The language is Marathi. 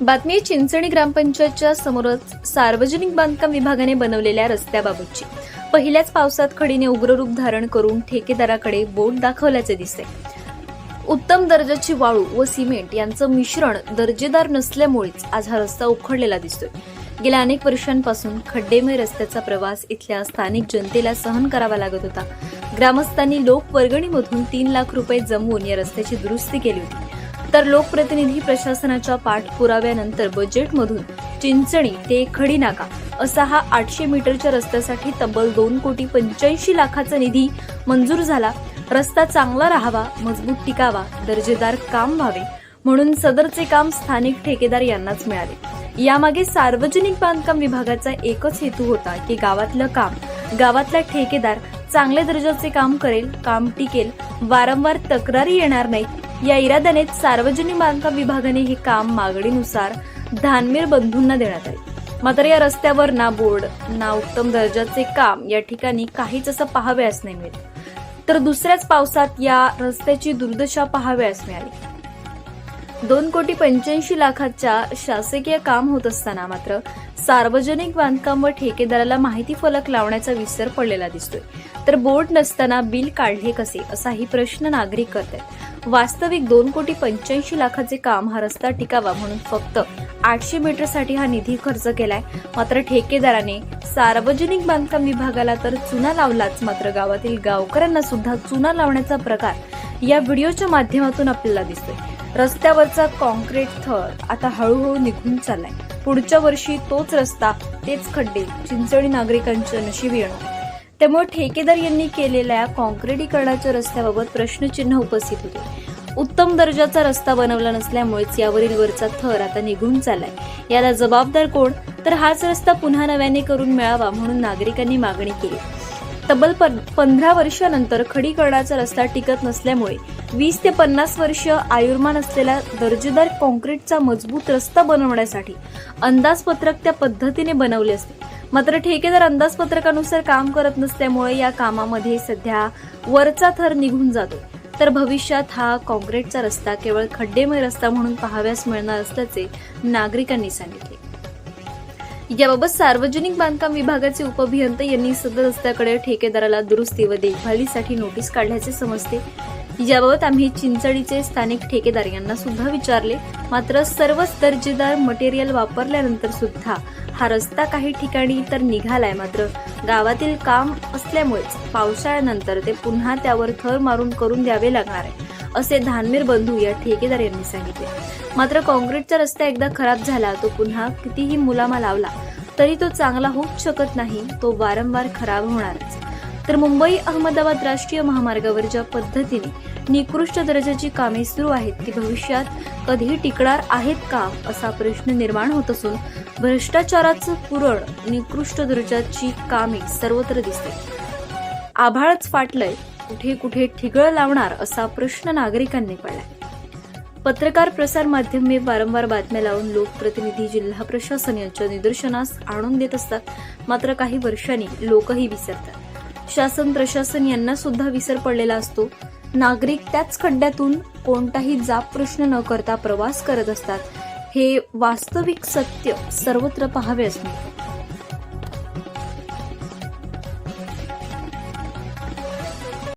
बातमी चिंचणी ग्रामपंचायतच्या समोरच सार्वजनिक बांधकाम विभागाने बनवलेल्या रस्त्याबाबतची. पहिल्याच पावसात खडीने उग्ररूप धारण करून ठेकेदाराकडे बोट दाखवल्याचे दिसते. उत्तम दर्जाची वाळू व सिमेंट यांचं मिश्रण दर्जेदार नसल्यामुळेच आज हा रस्ता उखडलेला दिसतोय. गेल्या अनेक वर्षांपासून खड्डेमय रस्त्याचा प्रवास इथल्या स्थानिक जनतेला सहन करावा लागत होता. ग्रामस्थांनी लोकवर्गणीमधून तीन लाख रुपये जमवून या रस्त्याची दुरुस्ती केली होती. तर लोकप्रतिनिधी प्रशासनाच्या पाठपुराव्यानंतर बजेटमधून चिंचणी ते खडी नाका असा हा आठशे मीटरच्या रस्त्यासाठी तब्बल दोन कोटी पंच्याऐंशी लाखाचा निधी मंजूर झाला. रस्ता चांगला राहावा मजबूत टिकावा दर्जेदार काम व्हावे म्हणून सदरचे काम स्थानिक ठेकेदार यांनाच मिळाले. यामागे सार्वजनिक बांधकाम विभागाचा एकच हेतू होता की गावातलं काम गावातला ठेकेदार चांगल्या दर्जाचे काम करेल काम टिकेल वारंवार तक्रारी येणार नाहीत या इराद्याने सार्वजनिक बांधकाम विभागाने हे काम मागणीनुसार धानमेर बंधूंना देण्यात आले. मात्र या रस्त्यावर ना बोर्ड ना उत्तम दर्जाचे काम या ठिकाणी काहीच असं पाहावयास नाही मिळत. तर दुसऱ्याच पावसात या रस्त्याची दुर्दशा पाहावयास मिळाली. दोन कोटी पंच्याऐंशी लाखाच्या शासकीय काम होत असताना मात्र सार्वजनिक बांधकाम व ठेकेदाराला माहिती फलक लावण्याचा विसर पडलेला दिसतोय. तर बोर्ड नसताना बिल काढले कसे असाही प्रश्न नागरिक करतात वास्तविक दोन कोटी पंच्याऐंशी लाखाचे काम हा रस्ता टिकावा म्हणून फक्त आठशे मीटरसाठी हा निधी खर्च केलाय. मात्र ठेकेदाराने सार्वजनिक बांधकाम विभागाला तर चुना लावलाच. मात्र गावातील गावकऱ्यांना सुद्धा चुना लावण्याचा प्रकार या व्हिडिओच्या माध्यमातून आपल्याला दिसतोय. रस्त्यावरचा कॉन्क्रीट थर आता हळूहळू निघून चाललाय. पुढच्या वर्षी तोच रस्ता तेच खड्डे चिंचणी नागरिकांच्या नशिबी येणार. त्यामुळे ठेकेदार यांनी केलेल्या कॉन्क्रिटीकरणाच्या रस्त्याबाबत प्रश्नचिन्ह उपस्थित होते. उत्तम दर्जाचा रस्ता बनवला नसल्यामुळेच यावरील वरचा थर आता निघून चाललाय. याला जबाबदार कोण? तर हाच रस्ता पुन्हा नव्याने करून मिळावा म्हणून नागरिकांनी मागणी केली. तब्बल पंधरा वर्षानंतर खडीकरणाचा रस्ता टिकत नसल्यामुळे वीस ते पन्नास वर्ष आयुर्मान असलेला दर्जेदार कॉन्क्रीटचा मजबूत रस्ता बनवण्यासाठी अंदाजपत्रक त्या पद्धतीने बनवले असते. मात्र ठेकेदार अंदाजपत्रकानुसार काम करत नसल्यामुळे या कामामध्ये सध्या वरचा थर निघून जातो. तर भविष्यात हा काँक्रीटचा रस्ता केवळ खड्डेमय रस्ता म्हणून पाहाव्यास मिळणार असल्याचे नागरिकांनी सांगितले. याबाबत सार्वजनिक बांधकाम विभागाचे उपअभियंता यांनी सदर रस्त्याकडे ठेकेदाराला दुरुस्ती व देखभालीसाठी नोटीस काढल्याचे समजते. याबाबत आम्ही चिंचणीचे स्थानिक ठेकेदार यांना सुद्धा विचारले. मात्र सर्वच दर्जेदार मटेरियल वापरल्यानंतर सुद्धा हा रस्ता काही ठिकाणी तर निघालाय मात्र. गावातील काम असल्यामुळेच पावसाळ्यानंतर ते पुन्हा त्यावर थर मारून करून द्यावे लागणार आहे असे धानमीर बंधू या ठेकेदार यांनी सांगितले. मात्र काँक्रीटचा रस्ता एकदा खराब झाला तो पुन्हा कितीही मुलामा लावला तरी तो चांगला होऊच शकत नाही तो वारंवार खराब होणारच. तर मुंबई अहमदाबाद राष्ट्रीय महामार्गावर ज्या पद्धतीने निकृष्ट दर्जाची कामे सुरू आहेत ती भविष्यात कधी टिकणार आहेत का असा प्रश्न निर्माण होत असून भ्रष्टाचाराचं पुरण निकृष्ट दर्जाची कामे सर्वत्र दिसते आभाळच फाटलंय कुठे कुठे ठिगळ लावणार असा प्रश्न नागरिकांनी पडलाय. पत्रकार प्रसार माध्यमे वारंवार बातम्या लावून लोकप्रतिनिधी जिल्हा प्रशासन यांच्या निदर्शनास आणून देत असतात. मात्र काही वर्षांनी लोकही विसरतात. शासन प्रशासन यांना सुद्धा विसर पडलेला असतो. नागरिक त्याच खड्ड्यातून कोणताही जाप प्रश्न न करता प्रवास करत असतात. हे वास्तविक सत्य सर्वत्र पहावे असते.